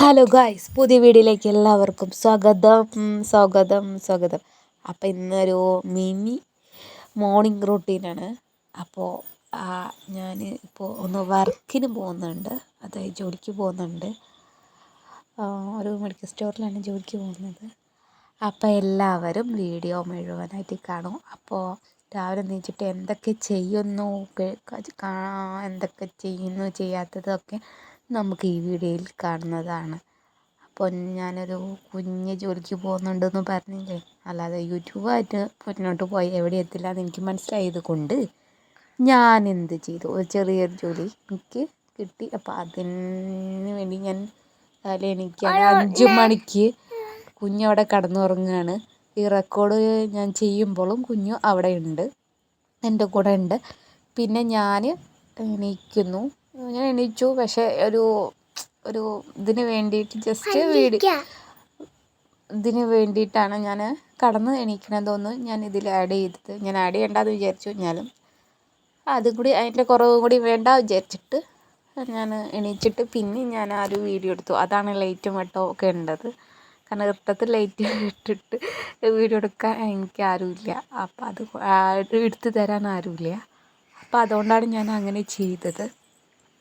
Hello guys പുതിയ വീഡിയോയിലേക്ക് എല്ലാവർക്കും സ്വാഗതം. സ്വാഗതം സ്വാഗതം. അപ്പോൾ ഇന്നൊരു മിനി മോർണിംഗ് റൂട്ടീനാണ് അപ്പോൾ ഞാൻ ഇപ്പോൾ ഒന്ന് വർക്കിന് പോകുന്നുണ്ട്. അതായത് ജോലിക്ക് പോകുന്നുണ്ട്. ഒരു മെഡിക്കൽ സ്റ്റോറിലാണ് ജോലിക്ക് പോകുന്നത്. അപ്പോൾ എല്ലാവരും വീഡിയോ മുഴുവനായിട്ട് കാണും. അപ്പോൾ രാവിലെ നീച്ചിട്ട് എന്തൊക്കെ ചെയ്യുന്നു? എന്തൊക്കെ ചെയ്യുന്നു? ചെയ്യാത്തതൊക്കെ നമുക്ക് ഈ വീഡിയോയിൽ കാണുന്നതാണ്. അപ്പോൾ ഞാനൊരു കുഞ്ഞ് ജോലിക്ക് പോകുന്നുണ്ടെന്ന് പറഞ്ഞില്ലേ? അല്ലാതെ യൂട്യൂബായിട്ട് മുന്നോട്ട് പോയി എവിടെ എത്തില്ല എന്ന് എനിക്ക് മനസ്സിലായത് കൊണ്ട് ഞാൻ എന്ത് ചെയ്തു? ഒരു ചെറിയൊരു ജോലി എനിക്ക് കിട്ടി. അപ്പോൾ അതിന് വേണ്ടി ഞാൻ രാവിലെ എനിക്ക് അഞ്ച് മണിക്ക് കുഞ്ഞ് അവിടെ കടന്നുറങ്ങുകയാണ് ഈ റെക്കോർഡ് ഞാൻ ചെയ്യുമ്പോഴും കുഞ്ഞു അവിടെ ഉണ്ട് എന്റെ കൂടെ ഉണ്ട് പിന്നെ ഞാൻ എണീക്കുന്നു. ഞാൻ എണീച്ചു. പക്ഷെ ഒരു ഒരു ഇതിന് വേണ്ടിയിട്ട് ജസ്റ്റ് വീട് ഇതിന് വേണ്ടിയിട്ടാണ് ഞാൻ കടന്ന് എണീക്കണതൊന്ന് ഞാൻ ഇതിൽ ആഡ് ചെയ്തത്. ഞാൻ ആഡ് ചെയ്യേണ്ടെന്ന് വിചാരിച്ചു ഞാനും അതും കൂടി അതിന്റെ കുറവും കൂടി വേണ്ട വിചാരിച്ചിട്ട് ഞാൻ എണീച്ചിട്ട് പിന്നെ ഞാൻ ആ ഒരു വീഡിയോ എടുത്തു. അതാണ് ലൈറ്റും വെട്ടവും ഒക്കെ ഉണ്ടത് കാരണം ഇഷ്ടത്തിൽ ലൈറ്റ് ഇട്ടിട്ട് വീഡിയോ എടുക്കാൻ എനിക്ക് ആരുമില്ല. അപ്പോൾ അത് എടുത്ത് തരാൻ ആരുമില്ല. അപ്പോൾ അതുകൊണ്ടാണ് ഞാൻ അങ്ങനെ ചെയ്തത്.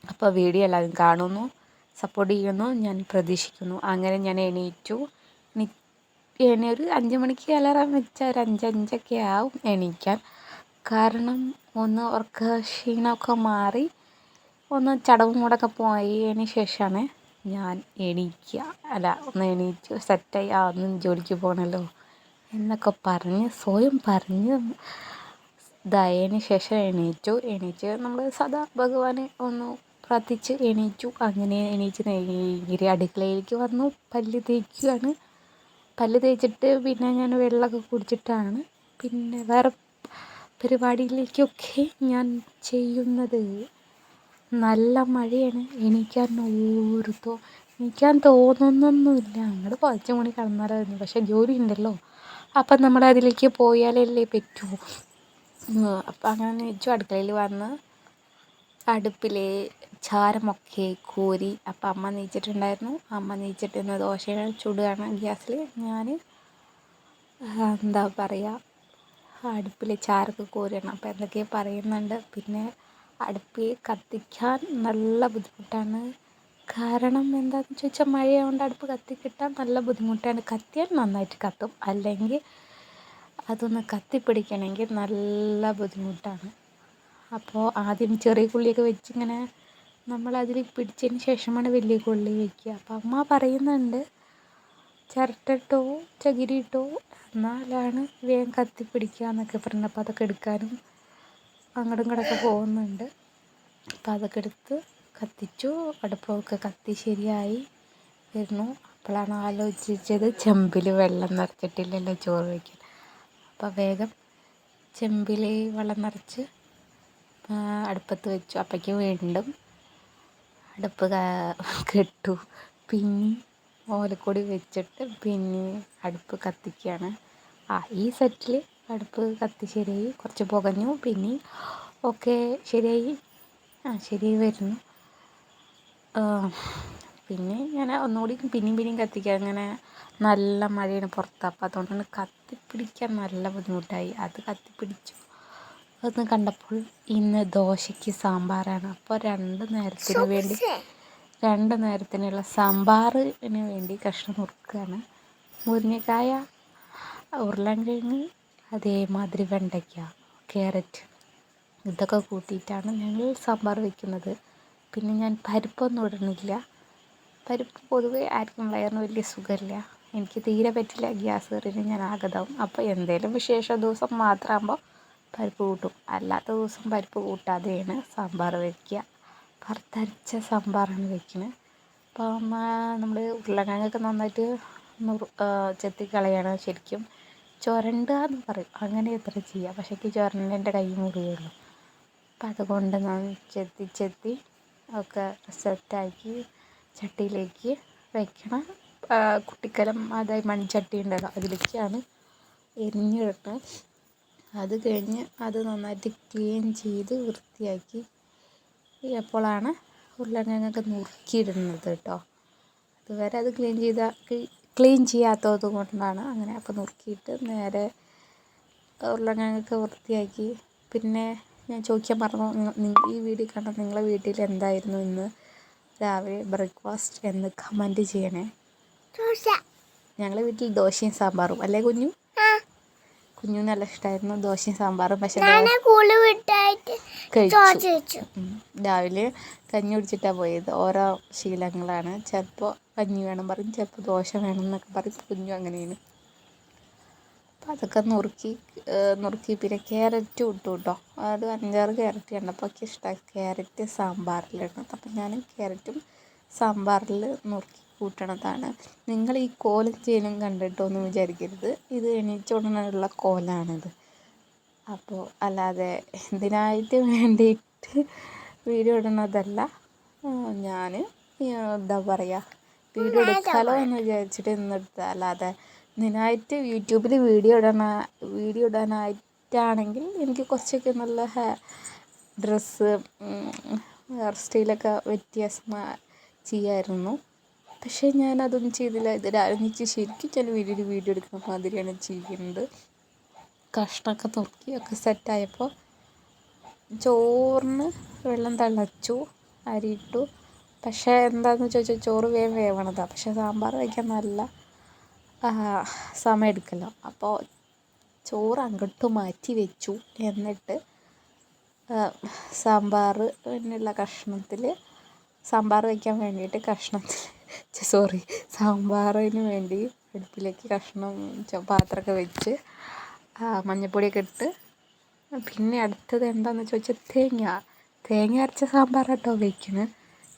അപ്പോൾ വീഡിയോ എല്ലാവരും കാണുന്നു സപ്പോർട്ട് ചെയ്യുന്നു ഞാൻ പ്രതീക്ഷിക്കുന്നു. അങ്ങനെ ഞാൻ എണീറ്റു. എണീ ഒരു അഞ്ച് മണിക്ക് അലാറം വെച്ചാൽ ഒരു അഞ്ചഞ്ചൊക്കെ ആവും എണീക്കാൻ. കാരണം ഒന്ന് ഉറക്ക ക്ഷീണമൊക്കെ മാറി ഒന്ന് ചടവും കൂടൊക്കെ പോയതിന് ശേഷമാണ് ഞാൻ എണീക്കുക അല്ല ഒന്ന് എണീറ്റ് സെറ്റായി ആ ഒന്ന് ജോലിക്ക് പോകണമല്ലോ എന്നൊക്കെ പറഞ്ഞ് സ്വയം പറഞ്ഞ് ഇതായതിന് ശേഷം എണീറ്റു. എണീറ്റ് നമ്മൾ സദാ ഭഗവാനെ ഒന്ന് പ്രാർത്ഥിച്ച് എണീച്ചു. അങ്ങനെ എണീച്ച് നേരെ അടുക്കളയിലേക്ക് വന്നു. പല്ല് തേക്കുകയാണ് പല്ല് തേച്ചിട്ട് പിന്നെ ഞാൻ വെള്ളമൊക്കെ കുടിച്ചിട്ടാണ്. പിന്നെ വേറെ പരിപാടിയിലേക്കൊക്കെ ഞാൻ ചെയ്യുന്നത് നല്ല മഴയാണ്. എണീക്കാൻ ഓർത്തോ എണീക്കാൻ തോന്നുന്നൊന്നുമില്ല. അങ്ങോട്ട് പതിച്ച മണി കിടന്നാലായിരുന്നു. പക്ഷേ ജോലി ഉണ്ടല്ലോ. അപ്പം നമ്മൾ അതിലേക്ക് പോയാലല്ലേ പറ്റൂ. അപ്പം അങ്ങനെ വെച്ചു അടുക്കളയിൽ വന്ന് അടുപ്പിൽ ചാരമൊക്കെ കോരി അപ്പം അമ്മ നീച്ചിട്ടുണ്ടായിരുന്നു. അമ്മ നീച്ചിട്ട് ഇന്ന് ദോശ ചുടുകയാണ് ഗ്യാസിൽ ഞാൻ എന്താ പറയുക അടുപ്പിലെ ചാരൊക്കെ കോരണം അപ്പോൾ എന്തൊക്കെ പറയുന്നുണ്ട്. പിന്നെ അടുപ്പിൽ കത്തിക്കാൻ നല്ല ബുദ്ധിമുട്ടാണ്. കാരണം എന്താണെന്ന് ചോദിച്ചാൽ മഴയായതുകൊണ്ട് അടുപ്പ് കത്തിക്കിട്ടാൻ നല്ല ബുദ്ധിമുട്ടാണ്. കത്തിയാൽ നന്നായിട്ട് കത്തും. അല്ലെങ്കിൽ അതൊന്ന് കത്തിപ്പിടിക്കണമെങ്കിൽ നല്ല ബുദ്ധിമുട്ടാണ്. അപ്പോൾ ആദ്യം ചെറിയ കുള്ളിയൊക്കെ വെച്ചിങ്ങനെ നമ്മളതിൽ പിടിച്ചതിന് ശേഷമാണ് വലിയ കുള്ളി വയ്ക്കുക അപ്പം അമ്മ പറയുന്നുണ്ട് ചിരട്ടട്ടോ ചകിരിട്ടോ എന്നാലാണ് വേഗം കത്തിപ്പിടിക്കുക എന്നൊക്കെ പറഞ്ഞപ്പോൾ അതൊക്കെ എടുക്കാനും അങ്ങോട്ടും ഇങ്ങോട്ടൊക്കെ പോകുന്നുണ്ട്. അപ്പം അതൊക്കെ എടുത്ത് കത്തിച്ചു അടുപ്പൊക്കെ കത്തി ശരിയായി വരുന്നു. അപ്പോഴാണ് ആലോചിച്ചത് ചെമ്പിൽ വെള്ളം നിറച്ചിട്ടില്ലല്ലോ ചോറ് വയ്ക്കാൻ. അപ്പോൾ വേഗം ചെമ്പിൽ വെള്ളം നിറച്ച് അടുപ്പത്ത് വെച്ചു. അപ്പയ്ക്ക് വീണ്ടും അടുപ്പ് കെട്ടു. പിന്നെ ഓലക്കൊടി വെച്ചിട്ട് പിന്നെ അടുപ്പ് കത്തിക്കുകയാണ് ആ ഈ സെറ്റിൽ അടുപ്പ് കത്തി ശരിയായി. കുറച്ച് പുകഞ്ഞു. പിന്നെ ഒക്കെ ശരിയായി. ആ ശരിയായി വരുന്നു. പിന്നെ ഞാൻ ഒന്നുകൂടി പിന്നെയും പിന്നെയും കത്തിക്കുക അങ്ങനെ നല്ല മഴയാണ് പുറത്ത്. അപ്പോൾ അതുകൊണ്ടാണ് കത്തിപ്പിടിക്കാൻ നല്ല ബുദ്ധിമുട്ടായി. അത് കത്തിപ്പിടിച്ചു. അതൊന്ന് കണ്ടപ്പോൾ ഇന്ന് ദോശയ്ക്ക് സാമ്പാറാണ്. അപ്പോൾ രണ്ട് നേരത്തിന് വേണ്ടി രണ്ട് നേരത്തിനുള്ള സാമ്പാറിന് വേണ്ടി കഷ്ണം നുറുക്കുകയാണ് മുരിങ്ങക്കായ ഉരുളൻകിഴങ്ങ് അതേമാതിരി വെണ്ടയ്ക്ക ക്യാരറ്റ് ഇതൊക്കെ കൂട്ടിയിട്ടാണ് ഞങ്ങൾ സാമ്പാർ വയ്ക്കുന്നത് പിന്നെ ഞാൻ പരിപ്പൊന്നും ഇടുന്നില്ല. പരിപ്പ് പൊതുവേ ആർക്കും വയറിന് വലിയ സുഖമില്ല. എനിക്ക് തീരെ പറ്റില്ല ഗ്യാസ് കയറിയിട്ട് ഞാൻ ആഗതാവും അപ്പോൾ എന്തെങ്കിലും വിശേഷ ദിവസം മാത്രമാകുമ്പോൾ പരിപ്പ് കൂട്ടും. അല്ലാത്ത ദിവസം പരിപ്പ് കൂട്ടാതെയാണ് സാമ്പാർ വയ്ക്കുക വറുത്തരച്ച സാമ്പാറാണ് വയ്ക്കുന്നത് അപ്പോൾ നമ്മൾ ഉരുളക്കിഴങ്ങൊക്കെ നന്നായിട്ട് നുറു ചെത്തിക്കളയണം ശരിക്കും. ചുരണ്ടുക എന്ന് പറയും. അങ്ങനെ എത്ര ചെയ്യുക പക്ഷേ ചുരണ്ട എന്റെ കൈ മുറിയുള്ളൂ. അപ്പം അതുകൊണ്ട് ഞാൻ ചെത്തി ചെത്തി ഒക്കെ സെറ്റാക്കി ചട്ടിയിലേക്ക് വയ്ക്കണം കുട്ടിക്കലം അതായത് മൺചട്ടി ഉണ്ടല്ലോ അതിലേക്കാണ് എരിഞ്ഞിടുന്നത് അത് കഴിഞ്ഞ് അത് നന്നായിട്ട് ക്ലീൻ ചെയ്ത് വൃത്തിയാക്കി. എപ്പോഴാണ് ഉരുളക്കിഴങ്ങൊക്കെ നുറുക്കിയിടുന്നത് കേട്ടോ. അതുവരെ അത് ക്ലീൻ ചെയ്ത ക്ലീൻ ചെയ്യാത്തത് കൊണ്ടാണ് അങ്ങനെ അപ്പോൾ നുറുക്കിയിട്ട് നേരെ ഉരുളക്കിഴങ്ങൊക്കെ വൃത്തിയാക്കി. പിന്നെ ഞാൻ ചോദിക്കാൻ പറഞ്ഞു ഈ വീഡിയോ കണ്ട നിങ്ങളെ വീട്ടിൽ എന്തായിരുന്നു ഇന്ന് രാവിലെ ബ്രേക്ക്ഫാസ്റ്റ് എന്ന് കമന്റ് ചെയ്യണേ? ഞങ്ങളുടെ വീട്ടിൽ ദോശയും സാമ്പാറും. അല്ലേ കുഞ്ഞു? കുഞ്ഞു നല്ല ഇഷ്ടമായിരുന്നു ദോശയും സാമ്പാറും പക്ഷെ കഴിച്ചു. രാവിലെ കഞ്ഞി കുടിച്ചിട്ടാണ് പോയത്. ഓരോ ശീലങ്ങളാണ്. ചിലപ്പോൾ കഞ്ഞി വേണം പറയും ചിലപ്പോൾ ദോശ വേണം എന്നൊക്കെ പറയും. കുഞ്ഞു അങ്ങനെയാണ്. അപ്പം അതൊക്കെ നുറുക്കി നുറുക്കി പിന്നെ ക്യാരറ്റ് ഇട്ടു കേട്ടോ അത് അഞ്ചാറ് ക്യാരറ്റ് കണ്ടപ്പോൾ എനിക്ക് ഇഷ്ടമായി ക്യാരറ്റ് സാമ്പാറിലിടണം അപ്പം ഞാൻ ക്യാരറ്റും സാമ്പാറിൽ നുറുക്കി. കൂട്ടണതാണ്. നിങ്ങൾ ഈ കോല ചെയ്യലും എന്ന് വിചാരിക്കരുത്. ഇത് എണീച്ചുടനുള്ള കോലാണിത്. അപ്പോൾ അല്ലാതെ എന്തിനായിട്ട് വേണ്ടിയിട്ട് വീഡിയോ ഇടുന്നതല്ല ഞാൻ എന്താ പറയുക വീഡിയോ എടുക്കാലോ എന്ന് വിചാരിച്ചിട്ട് ഇന്നെടുത്ത അല്ലാതെ ഇതിനായിട്ട് യൂട്യൂബിൽ വീഡിയോ ഇടണ വീഡിയോ ഇടാനായിട്ടാണെങ്കിൽ എനിക്ക് കുറച്ചൊക്കെ നല്ല ഡ്രസ്സ് ഹെയർ സ്റ്റൈലൊക്കെ വ്യത്യാസം ചെയ്യാമായിരുന്നു പക്ഷേ ഞാൻ അതൊന്നും ചെയ്തില്ല ഇത് ശരിക്കും ചില വീഡിയോ വീഡിയോ എടുക്കുന്ന മാതിരിയാണ് ചെയ്യുന്നത്. കഷ്ണമൊക്കെ തുറക്കി ഒക്കെ സെറ്റായപ്പോൾ ചോറിന് വെള്ളം തിളച്ചു അരിയിട്ടു പക്ഷേ എന്താണെന്ന് ചോദിച്ചാൽ ചോറ് വേഗം വേവണതാണ് പക്ഷേ സാമ്പാർ വയ്ക്കാൻ നല്ല സമയം എടുക്കല്ലോ. അപ്പോൾ ചോറ് അങ്ങോട്ട് മാറ്റി വെച്ചു. എന്നിട്ട് സാമ്പാർ പിന്നെയുള്ള കഷ്ണത്തിൽ സാമ്പാർ വയ്ക്കാൻ വേണ്ടിയിട്ട് കഷ്ണത്തിൽ സോറി സാമ്പാറിന് വേണ്ടി അടുപ്പിലേക്ക് കഷ്ണം പാത്രമൊക്കെ വെച്ച് മഞ്ഞൾപ്പൊടിയൊക്കെ ഇട്ട് പിന്നെ അടുത്തത് എന്താണെന്ന് ചോദിച്ചാൽ തേങ്ങ. തേങ്ങ അരച്ച സാമ്പാർ കേട്ടോ വയ്ക്കുന്നത്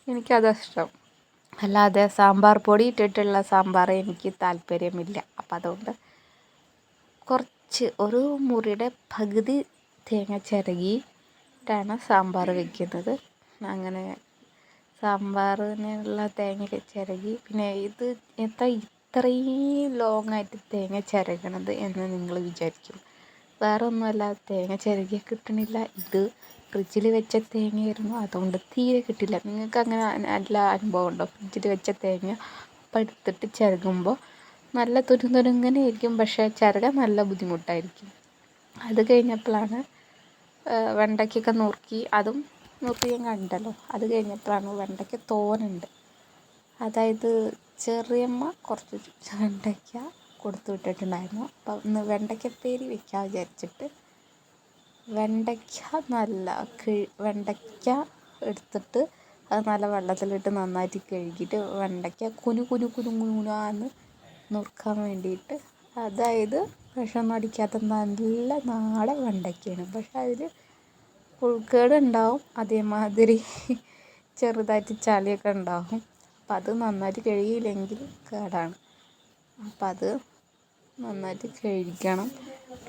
എനിക്കതാണ് ഇഷ്ടം അല്ലാതെ സാമ്പാർ പൊടി ഇട്ടിട്ടുള്ള സാമ്പാർ എനിക്ക് താല്പര്യമില്ല. അപ്പം അതുകൊണ്ട് കുറച്ച് ഒരു മുറിയുടെ പകുതി തേങ്ങ ചിരകിയിട്ടാണ് സാമ്പാർ വയ്ക്കുന്നത് അങ്ങനെ സാമ്പാറിനുള്ള തേങ്ങ ചിരകി. പിന്നെ ഇത് എന്താ ഇത്രയും ലോങ് ആയിട്ട് തേങ്ങ ചിരകണത് എന്ന് നിങ്ങൾ വിചാരിക്കും. വേറെ ഒന്നുമല്ല തേങ്ങ ചിരകിയ കിട്ടണില്ല. ഇത് ഫ്രിഡ്ജിൽ വെച്ച തേങ്ങയായിരുന്നു. അതുകൊണ്ട് തീരെ കിട്ടില്ല. നിങ്ങൾക്ക് അങ്ങനെ നല്ല അനുഭവം ഉണ്ടോ? ഫ്രിഡ്ജിൽ വെച്ച തേങ്ങ അപ്പം എടുത്തിട്ട് ചിരകുമ്പോൾ നല്ല തുരു തുരുങ്ങനെ ആയിരിക്കും പക്ഷേ ചിരക നല്ല ബുദ്ധിമുട്ടായിരിക്കും. അത് കഴിഞ്ഞപ്പോഴാണ് വെണ്ടയ്ക്കൊക്കെ നുറുക്കി അതും ഞാൻ കണ്ടല്ലോ. അത് കഴിഞ്ഞപ്പോഴാണ് വെണ്ടയ്ക്ക തോനുണ്ട് അതായത് ചെറിയമ്മ കുറച്ച് വെണ്ടയ്ക്ക കൊടുത്തു വിട്ടിട്ടുണ്ടായിരുന്നു. അപ്പം ഇന്ന് വെണ്ടയ്ക്കപ്പേരി വെക്കാൻ വിചാരിച്ചിട്ട് വെണ്ടയ്ക്ക നല്ല വെണ്ടയ്ക്ക എടുത്തിട്ട് അത് നല്ല വെള്ളത്തിലിട്ട് നന്നായിട്ട് കഴുകിയിട്ട് വെണ്ടയ്ക്ക കുനു കുനു കുനു കുനാന്ന് നുറുക്കാൻ വേണ്ടിയിട്ട്. അതായത് വിഷമൊന്നും അടിക്കാത്ത നല്ല നാടൻ വെണ്ടയ്ക്കയാണ്. പക്ഷേ അതിൽ പുഴുക്കേട് ഉണ്ടാവും അതേമാതിരി ചെറുതായിട്ട് ചളിയൊക്കെ ഉണ്ടാവും. അപ്പം അത് നന്നായിട്ട് കഴുകിയില്ലെങ്കിൽ കേടാണ്. അപ്പം അത് നന്നായിട്ട് കഴുകണം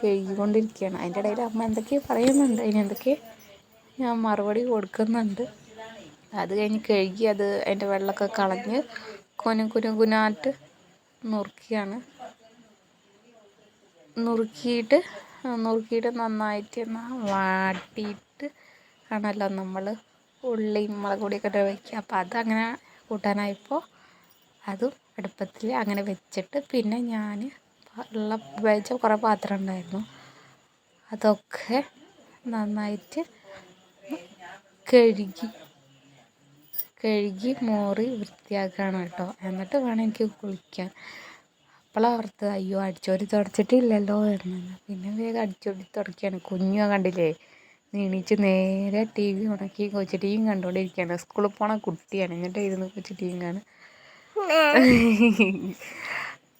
കഴുകിക്കൊണ്ടിരിക്കുകയാണ്. അതിന്റെ ഇടയിൽ അമ്മ എന്തൊക്കെയോ പറയുന്നുണ്ട്. അതിന് എന്തൊക്കെ ഞാൻ മറുപടി കൊടുക്കുന്നുണ്ട്. അത് കഴിഞ്ഞ് കഴുകി അത് അതിന്റെ വെള്ളമൊക്കെ കളഞ്ഞ് കുനു കുനു കുനായിട്ട് നുറുക്കിയാണ്. നുറുക്കിയിട്ട് നുറുക്കിയിട്ട് നന്നായിട്ട് വാട്ടിയിട്ട് ആണല്ലോ നമ്മൾ ഉള്ളിയും മുളക് പൊടിയൊക്കെ ഇട്ട് വയ്ക്കുക അപ്പോൾ അതങ്ങനെ കൂട്ടാനായപ്പോൾ അതും അടുപ്പത്തിൽ അങ്ങനെ വെച്ചിട്ട് പിന്നെ ഞാൻ ഉള്ള വെച്ച കുറേ പാത്രം ഉണ്ടായിരുന്നു. അതൊക്കെ നന്നായിട്ട് കഴുകി കഴുകി മോറി വൃത്തിയാക്കുകയാണ് കേട്ടോ. എന്നിട്ട് വേണം എനിക്ക് കുളിക്കാൻ. അപ്പോഴാണ് ഓർത്തത് അയ്യോ അടിച്ചോടി തുടച്ചിട്ടില്ലല്ലോ എന്ന്. പിന്നെ വേഗം അടിച്ചോടി തുടക്കുകയാണ് കുഞ്ഞു കണ്ടില്ലേ? എണീച്ച് നേരെ ടി വി ഉണക്കി കൊച്ചു ടി വിയും കണ്ടുകൊണ്ടിരിക്കുകയാണ് സ്കൂളിൽ പോണ കുട്ടിയാണ്. എന്നിട്ട് ഇരുന്ന് കൊച്ചു ടി വിയും കാണും.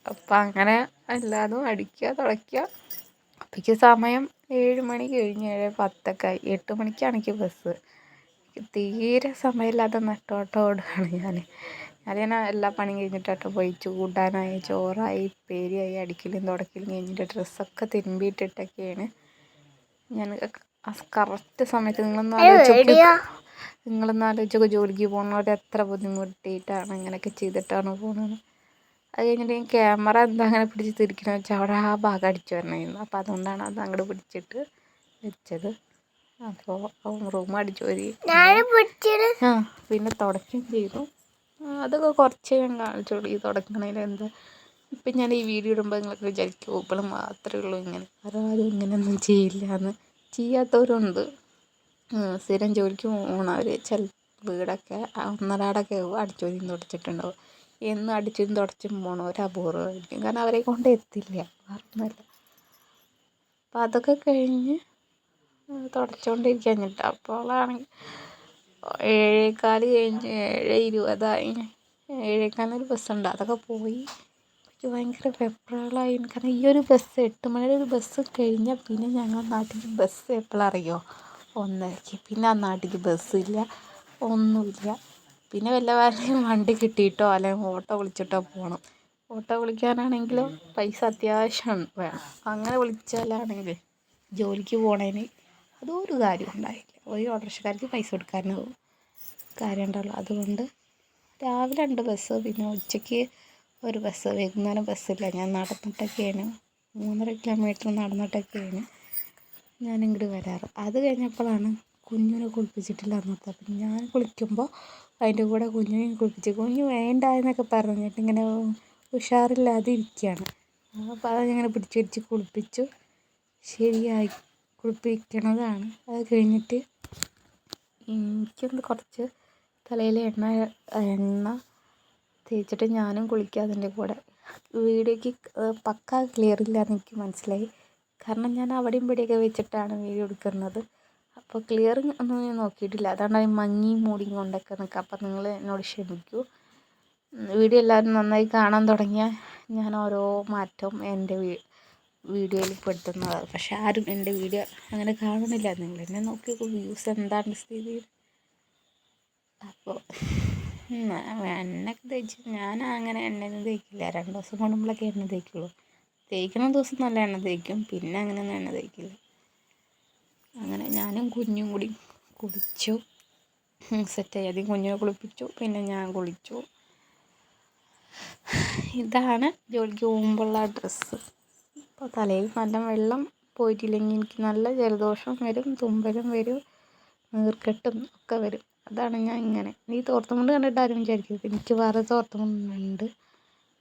അപ്പം അങ്ങനെ എല്ലാതും അടിക്കുക തുടയ്ക്കുക അപ്പോഴേക്ക് സമയം ഏഴ് മണി കഴിഞ്ഞ് ഏഴ് പത്തൊക്കെ ആയി. എട്ട് മണിക്കാണ് എനിക്ക് ബസ്. തീരെ സമയമില്ലാതെ നട്ടോട്ടം ഓടുകയാണ് ഞാൻ ഞാൻ എല്ലാ പണിയും കഴിഞ്ഞിട്ടാട്ടോ പോയി. ചൂടാനായി ചോറായി പേരിയായി അടിക്കലും തുടക്കലും കഴിഞ്ഞിട്ട് ഡ്രസ്സൊക്കെ തിരുമ്പിയിട്ടിട്ടൊക്കെയാണ്. ഞാൻ കറക്റ്റ് സമയത്ത് നിങ്ങളൊന്ന് ആലോചിച്ചു നിങ്ങളൊന്ന് ആലോചിച്ചൊക്കെ ജോലിക്ക് പോകുന്നവർ എത്ര ബുദ്ധിമുട്ടിയിട്ടാണ് ഇങ്ങനെയൊക്കെ ചെയ്തിട്ടാണ് പോകുന്നത്. അത് കഴിഞ്ഞിട്ട് ഞാൻ ക്യാമറ എന്താ അങ്ങനെ പിടിച്ച് തിരിക്കണമെന്ന് വെച്ചാൽ അവിടെ ആ ഭാഗം അടിച്ചു വരണമായിരുന്നു. അപ്പോൾ അതുകൊണ്ടാണ് അത് അങ്ങോട്ട് പിടിച്ചിട്ട് വെച്ചത്. അപ്പോൾ റൂം അടിച്ചു വരി ആ പിന്നെ തുടക്കം ചെയ്തു. അതൊക്കെ കുറച്ചേ ഞാൻ കാണിച്ചുള്ളൂ ഈ തുടങ്ങണതിൽ എന്താ? ഇപ്പം ഞാൻ ഈ വീഡിയോ ഇടുമ്പോൾ നിങ്ങളൊക്കെ വിചാരിക്കും ഇപ്പോൾ മാത്രമേ ഉള്ളൂ ഇങ്ങനെ. ആരും ഇങ്ങനെയൊന്നും ചെയ്യില്ല എന്ന് ചെയ്യാത്തവരുണ്ട് സ്ഥിരം ജോലിക്ക് പോകണവർ ചില വീടൊക്കെ ഒന്നരാടൊക്കെ അടിച്ചു വാരി തുടച്ചിട്ടുണ്ടാവും. എന്നും അടിച്ചും തുടച്ചും പോകണവർ അപൂർവമായിരിക്കും. കാരണം അവരെ കൊണ്ട് എത്തില്ല. പറഞ്ഞില്ല അപ്പം അതൊക്കെ കഴിഞ്ഞ് തുടച്ചുകൊണ്ടിരിക്കാൻ അപ്പോൾ അപ്പോളാണെങ്കിൽ ഏഴേകാൽ കഴിഞ്ഞ് ഏഴ് ഇരുപതായി ഏഴേകാലിനൊരു ബസ്സുണ്ട്. അതൊക്കെ പോയി. എനിക്ക് ഭയങ്കര വെപ്രാളമായി കാരണം ഈ ഒരു ബസ് എട്ട് മണിയുടെ ഒരു ബസ് കഴിഞ്ഞാൽ പിന്നെ ഞങ്ങളുടെ നാട്ടിൽ ബസ് എപ്പോഴാണ് അറിയുമോ ഒന്നരയ്ക്ക് പിന്നെ ആ നാട്ടിൽ ബസ്സില്ല ഒന്നുമില്ല. പിന്നെ വല്ല വേറെയും വണ്ടി കിട്ടിയിട്ടോ അല്ലെങ്കിൽ ഓട്ടോ വിളിച്ചിട്ടോ പോകണം ഓട്ടോ വിളിക്കാനാണെങ്കിലോ പൈസ അത്യാവശ്യം വേണം. അങ്ങനെ വിളിച്ചാലാണെങ്കിൽ ജോലിക്ക് പോണേന് അതും ഒരു കാര്യം ഉണ്ടായില്ല ഒരു ഓട്ടോറിക്ഷക്കാർക്ക് പൈസ കൊടുക്കാനോ കാര്യം ഉണ്ടാവുള്ളൂ അതുകൊണ്ട് രാവിലെ രണ്ട് ബസ് പിന്നെ ഉച്ചയ്ക്ക് ഒരു ബസ് വൈകുന്നേരം ബസ്സില്ല ഞാൻ നടന്നിട്ടൊക്കെയാണ്. മൂന്നര കിലോമീറ്റർ നടന്നിട്ടൊക്കെയാണ് ഞാൻ ഇങ്ങോട്ട് വരാറ്. അത് കഴിഞ്ഞപ്പോഴാണ് കുഞ്ഞിനെ കുളിപ്പിച്ചിട്ടില്ല അന്നത്തെ. അപ്പം ഞാൻ കുളിക്കുമ്പോൾ അതിന്റെ കൂടെ കുഞ്ഞിനെ കുളിപ്പിച്ച് കുഞ്ഞ് വേണ്ട എന്നൊക്കെ പറഞ്ഞിട്ട് ഇങ്ങനെ ഉഷാറില്ലാതെ ഇരിക്കുകയാണ്. അപ്പോൾ അതിങ്ങനെ പിടിച്ച് പിടിച്ച് കുളിപ്പിച്ചു. ശരിയായി. കുളിപ്പിക്കണതാണ്. അത് കഴിഞ്ഞിട്ട് എനിക്കൊന്ന് കുറച്ച് തലയിൽ എണ്ണ എണ്ണ തേച്ചിട്ട് ഞാനും കുളിക്കുക അതിന്റെ കൂടെ. വീഡിയോയ്ക്ക് പക്ക ക്ലിയർ എന്ന് എനിക്ക് മനസ്സിലായി. കാരണം ഞാൻ അവിടെയും ഇവിടെയൊക്കെ വെച്ചിട്ടാണ് വീഡിയോ എടുക്കുന്നത്. അപ്പോൾ ക്ലിയർ ഒന്നും ഞാൻ നോക്കിയിട്ടില്ല. അതാണ് മങ്ങിയും മൂടിയും കൊണ്ടൊക്കെ നിൽക്കുക. അപ്പം നിങ്ങൾ എന്നോട് ക്ഷമിക്കൂ. വീഡിയോ എല്ലാവരും നന്നായി കാണാൻ തുടങ്ങിയാൽ ഞാൻ ഓരോ മാറ്റവും എന്റെ വീഡിയോയിൽ പെടുത്തുന്നതാണ് പക്ഷെ ആരും എന്റെ വീഡിയോ അങ്ങനെ കാണുന്നില്ല. നിങ്ങൾ എന്നെ നോക്കി വ്യൂസ് എന്താണ് സ്ഥിതി അപ്പോൾ എണ്ണയൊക്കെ തേച്ച് ഞാൻ അങ്ങനെ എണ്ണയൊന്നും തേക്കില്ല. രണ്ട് ദിവസം കൂടുമ്പോഴൊക്കെ എണ്ണ തേക്കുള്ളൂ. തേക്കുന്ന ദിവസം നല്ല എണ്ണ തേക്കും. പിന്നെ അങ്ങനെയൊന്നും എണ്ണ തേക്കില്ല. അങ്ങനെ ഞാനും കുഞ്ഞും കൂടി കുളിച്ചു. സെറ്റായി ആദ്യം കുഞ്ഞിനെ കുളിപ്പിച്ചു. പിന്നെ ഞാൻ കുളിച്ചു. ഇതാണ് ജോലിക്ക് പോകുമ്പോഴുള്ള ഡ്രസ്സ് അപ്പോൾ തലയിൽ നല്ല വെള്ളം പോയിട്ടില്ലെങ്കിൽ എനിക്ക് നല്ല ജലദോഷം വരും തുമ്പലും വരും നീർക്കെട്ടും ഒക്കെ വരും. അതാണ് ഞാൻ ഇങ്ങനെ. നീ തോർത്തുമുണ്ട് കണ്ടിട്ട് ആരും വിചാരിക്കരുത്. എനിക്ക് വേറെ തോർത്തുമുണ്ടുണ്ട്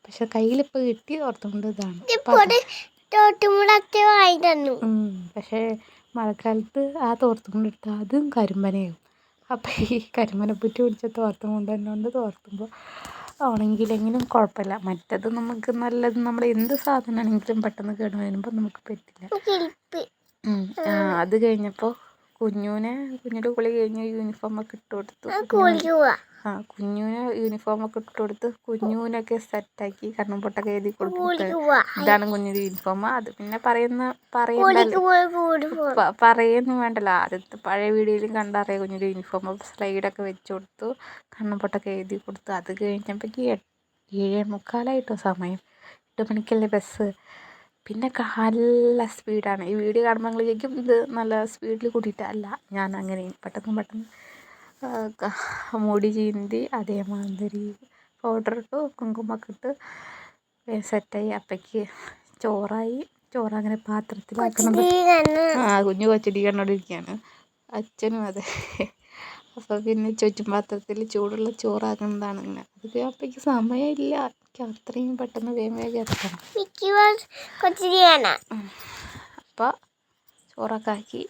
പക്ഷെ കയ്യിലിപ്പോൾ കിട്ടിയ തോർത്തുമുണ്ട് ഇതാണ്. പക്ഷേ മഴക്കാലത്ത് ആ തോർത്തുമുണ്ട് എടുത്താൽ അതും കരിമ്പനയാവും. അപ്പം ഈ കരിമ്പനപ്പുറ്റി പിടിച്ച തോർത്തുമുണ്ട് തന്നെ കൊണ്ട് തോർത്തുമ്പോൾ ഉണങ്ങിയില്ലെങ്കിലും കുഴപ്പമില്ല. മറ്റത് നമുക്ക് നല്ലത് നമ്മൾ എന്ത് സാധനമാണെങ്കിലും പെട്ടെന്ന് കേട് വരുമ്പോൾ നമുക്ക് പറ്റില്ല. അത് കഴിഞ്ഞപ്പോൾ കുഞ്ഞുവിനെ കുഞ്ഞിന്റെ കുളി കഴിഞ്ഞ് യൂണിഫോമൊക്കെ ഇട്ട് കൊടുത്തു. ആ കുഞ്ഞുവിന് യൂണിഫോമൊക്കെ ഇട്ട് കൊടുത്ത് കുഞ്ഞുവിനൊക്കെ സെറ്റാക്കി കണ്ണും പൊട്ടൊക്കെ എഴുതി കൊടുത്തിട്ട് ഇതാണ് കുഞ്ഞിന്റെ യൂണിഫോം അത് പിന്നെ പറയുന്ന പറയണ്ടല്ലോ പറയുന്നു വേണ്ടല്ലോ. ആദ്യത്തെ പഴയ വീഡിയോയിലും കണ്ടറിയാം കുഞ്ഞിന്റെ യൂണിഫോം സ്ലൈഡൊക്കെ വെച്ച് കൊടുത്തു കണ്ണും പൊട്ടൊക്കെ എഴുതി കൊടുത്തു. അത് കഴിഞ്ഞപ്പോഴേക്ക് ഏഴേ മുക്കാലായിട്ടോ സമയം. എട്ട് മണിക്കല്ലേ ബസ് പിന്നെ നല്ല സ്പീഡാണ് ഈ വീഡിയോ കാണുമ്പോൾ നിങ്ങൾ വിചാരിക്കും ഇത് നല്ല സ്പീഡിൽ കൂട്ടിയിട്ടല്ല ഞാൻ അങ്ങനെ പെട്ടെന്ന് പെട്ടെന്ന് മുടി ചീന്തി അതേമാതിരി പൗഡർ ഇട്ടു കുങ്കുമൊക്കെ ഇട്ട് സെറ്റായി. അപ്പയ്ക്ക് ചോറായി. ചോറ് അങ്ങനെ പാത്രത്തിലാക്കണം. ആ കുഞ്ഞു കൊച്ചടി കണ്ടോണ്ടിരിക്കുകയാണ് അച്ഛനും അതെ. അപ്പോൾ പിന്നെ ചുറ്റും പാത്രത്തിൽ ചൂടുള്ള ചോറാക്കുന്നതാണ് ഇങ്ങനെ അത് അപ്പയ്ക്ക് സമയമില്ല. എനിക്ക് അത്രയും പെട്ടെന്ന് വേഗം വേഗം എത്തണം അപ്പോൾ ചോറൊക്കെ ആക്കി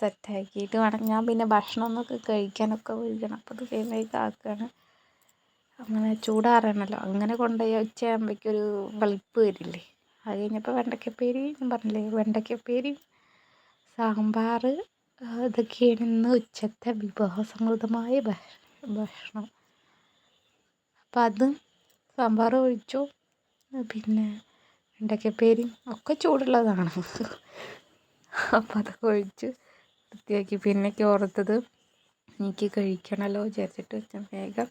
സെറ്റാക്കിയിട്ട് വേണം. ഞാൻ പിന്നെ ഭക്ഷണം ഒന്നൊക്കെ കഴിക്കാനൊക്കെ വിളിക്കണം. അപ്പോൾ അത് വേഗം വേഗം ആക്കുകയാണ് അങ്ങനെ ചൂടാറണല്ലോ. അങ്ങനെ കൊണ്ടുപോയി ഉച്ചയാകുമ്പോഴേക്കൊരു വെളുപ്പ് വരില്ലേ? അത് കഴിഞ്ഞപ്പോൾ വെണ്ടയ്ക്കപ്പേരി ഞാൻ പറഞ്ഞില്ലേ? വെണ്ടയ്ക്കപ്പേരി സാമ്പാർ ഇതൊക്കെയാണ് ഇന്ന് ഉച്ചത്തെ വിഭവസമൃദ്ധമായ ഭക്ഷണം. അപ്പം അത് സാമ്പാർ ഒഴിച്ചു. പിന്നെ വെണ്ടയ്ക്കപ്പേരിയും ഒക്കെ ചൂടുള്ളതാണ്. അപ്പം അതൊക്കെ ഒഴിച്ച് വൃത്തിയാക്കി പിന്നെ ഓർത്തത് എനിക്ക് കഴിക്കണമല്ലോ വിചാരിച്ചിട്ട് വേഗം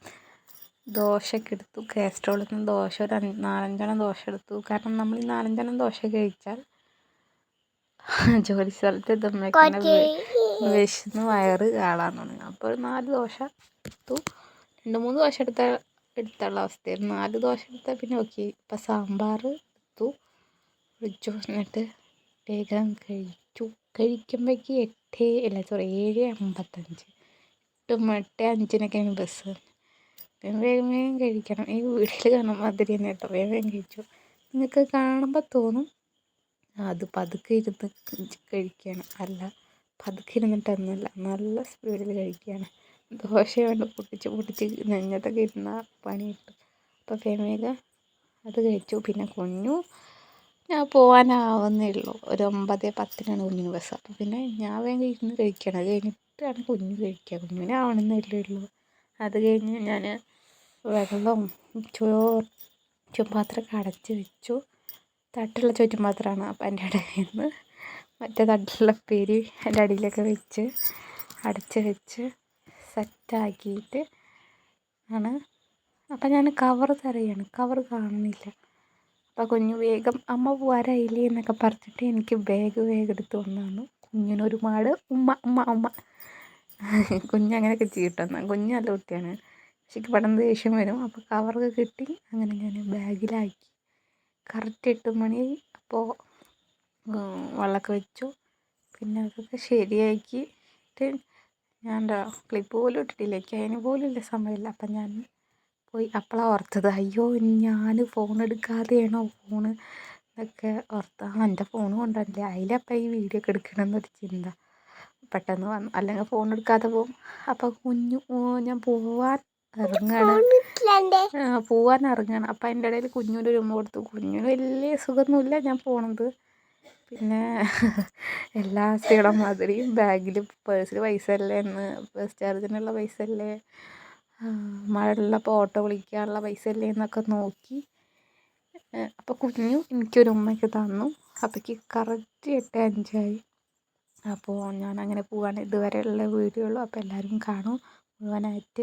ദോശയൊക്കെ എടുത്തു. കാസ്ട്രോളിൽ നിന്ന് ദോശ ഒരു നാലഞ്ചെണ്ണം ദോശ എടുത്തു. കാരണം നമ്മൾ ഈ നാലഞ്ചെണ്ണം ദോശ കഴിച്ചാൽ ജോലി സ്ഥലത്ത് വിശന്ന് വയറ് കാളാൻ തുടങ്ങി അപ്പോൾ ഒരു നാല് ദോശ എടുത്തു. രണ്ട് മൂന്ന് ദോശ എടുത്ത എടുത്തുള്ള അവസ്ഥയായിരുന്നു. നാല് ദോശ എടുത്താൽ പിന്നെ ഓക്കെ ഇപ്പം സാമ്പാർ എടുത്തു. ഒഴിച്ചു എന്നിട്ട് വേഗം കഴിച്ചു. കഴിക്കുമ്പോഴേക്ക് എട്ട് അല്ല സോറി ഏഴ് അമ്പത്തഞ്ച്. എട്ട് എട്ട് അഞ്ചിനൊക്കെയാണ് ബസ് വേഗം വേഗം കഴിക്കണം. ഈ വീട്ടിൽ കാണാൻ മാതിരി തന്നെ കേട്ടോ വേഗം വേഗം കഴിച്ചു. നിങ്ങൾക്ക് കാണുമ്പോൾ തോന്നും അത് പതുക്കെ ഇരുന്ന് കഴിക്കുകയാണ് അല്ല പതുക്കെ ഇരുന്നിട്ടൊന്നുമല്ല നല്ല സ്പീഡിൽ കഴിക്കുകയാണ് ദോശ കൊണ്ട് പൊട്ടിച്ച് പൊട്ടിച്ച് നെഞ്ഞത്തൊക്കെ ഇരുന്ന പണി കിട്ടും. അപ്പോൾ വേഗം വേഗം അത് കഴിച്ചു. പിന്നെ കുഞ്ഞു ഞാൻ പോകാനാവുന്നേ ഉള്ളൂ ഒരു ഒമ്പത് പത്തിനാണ് കുഞ്ഞിന് ബസ്. അപ്പോൾ പിന്നെ ഞാൻ വേഗം ഇരുന്ന് കഴിക്കണം. അത് കഴിഞ്ഞിട്ടാണ് കുഞ്ഞ് കഴിക്കുക. കുഞ്ഞിനെ ആവണമെന്നല്ലേ ഉള്ളൂ. അത് കഴിഞ്ഞ് ഞാൻ വെള്ളം ചോറ് ചുമ്പാത്രമൊക്കെ അടച്ച് വെച്ചു. തട്ടുള്ള ചോറ്റും മാത്രമാണ് അപ്പം എന്റെ ഇടയിൽ നിന്ന് മറ്റേ തട്ടുള്ള പേര് എന്റെ അടിയിലൊക്കെ വെച്ച് അടച്ച് വെച്ച് സെറ്റാക്കിയിട്ട് ആണ്. അപ്പം ഞാൻ കവർ തിരയാണ്. കവർ കാണുന്നില്ല. അപ്പം കുഞ്ഞു വേഗം അമ്മ പോരായില്ലേ എന്നൊക്കെ പറഞ്ഞിട്ട് എനിക്ക് ബാഗ് വേഗം എടുത്ത് വന്നതാണ് കുഞ്ഞിനൊരുപാട് ഉമ്മ ഉമ്മ ഉമ്മ. കുഞ്ഞങ്ങനെയൊക്കെ ചെയ്തിട്ടെന്നാണ് കുഞ്ഞ് നല്ല കുട്ടിയാണ്. പക്ഷേ പെട്ടെന്ന് ദേഷ്യം വരും. അപ്പോൾ കവറൊക്കെ കിട്ടി അങ്ങനെ ഞാൻ ബാഗിലാക്കി കറക്റ്റ് എട്ട് മണി അപ്പോൾ വെള്ളമൊക്കെ വെച്ചു. പിന്നെ അതൊക്കെ ശരിയാക്കിയിട്ട് ഞാൻ ക്ലിപ്പ് പോലും ഇട്ടിട്ടില്ല. അതിന് പോലും ഇല്ല സമയമില്ല. അപ്പം ഞാൻ പോയി. അപ്പോഴാണ് ഓർത്തത് അയ്യോ ഞാൻ ഫോൺ എടുക്കാതെയാണോ ഫോൺ എന്നൊക്കെ ഓർത്ത്. ആ എന്റെ ഫോൺ കൊണ്ടല്ലേ. അതിലപ്പം ഈ വീഡിയോ ഒക്കെ എടുക്കണം എന്നൊരു ചിന്ത. പെട്ടെന്ന് വന്നു. അല്ലെങ്കിൽ ഫോൺ എടുക്കാതെ പോകും. അപ്പം കുഞ്ഞു ഞാൻ പോവാൻ ഇറങ്ങണം. പോവാൻ ഇറങ്ങണം. അപ്പം അതിന്റെ ഇടയിൽ കുഞ്ഞിന്റെ ഒരു കൊടുത്തു. കുഞ്ഞിന് വലിയ സുഖമൊന്നുമില്ല ഞാൻ പോണത്. പിന്നെ എല്ലാ സ്ത്രീകളും മാതിരിയും ബാഗിൽ പേഴ്സിൽ പൈസ അല്ലേ എന്ന് ബസ് ചാർജിനുള്ള പൈസ അല്ലേ? മഴ ഉള്ളപ്പോൾ ഓട്ടോ വിളിക്കാനുള്ള പൈസ ഇല്ലേ എന്നൊക്കെ നോക്കി. അപ്പോൾ കുഞ്ഞു എനിക്കൊരു ഉമ്മയ്ക്ക് തന്നു. അപ്പോഴേക്ക് കറക്റ്റ് എട്ട് അഞ്ചായി. അപ്പോൾ ഞാൻ അങ്ങനെ പോവാണ്. ഇതുവരെയുള്ള വീഡിയോ ഉള്ളൂ അപ്പോൾ എല്ലാവരും കാണും. മുഴുവനായിട്ട്.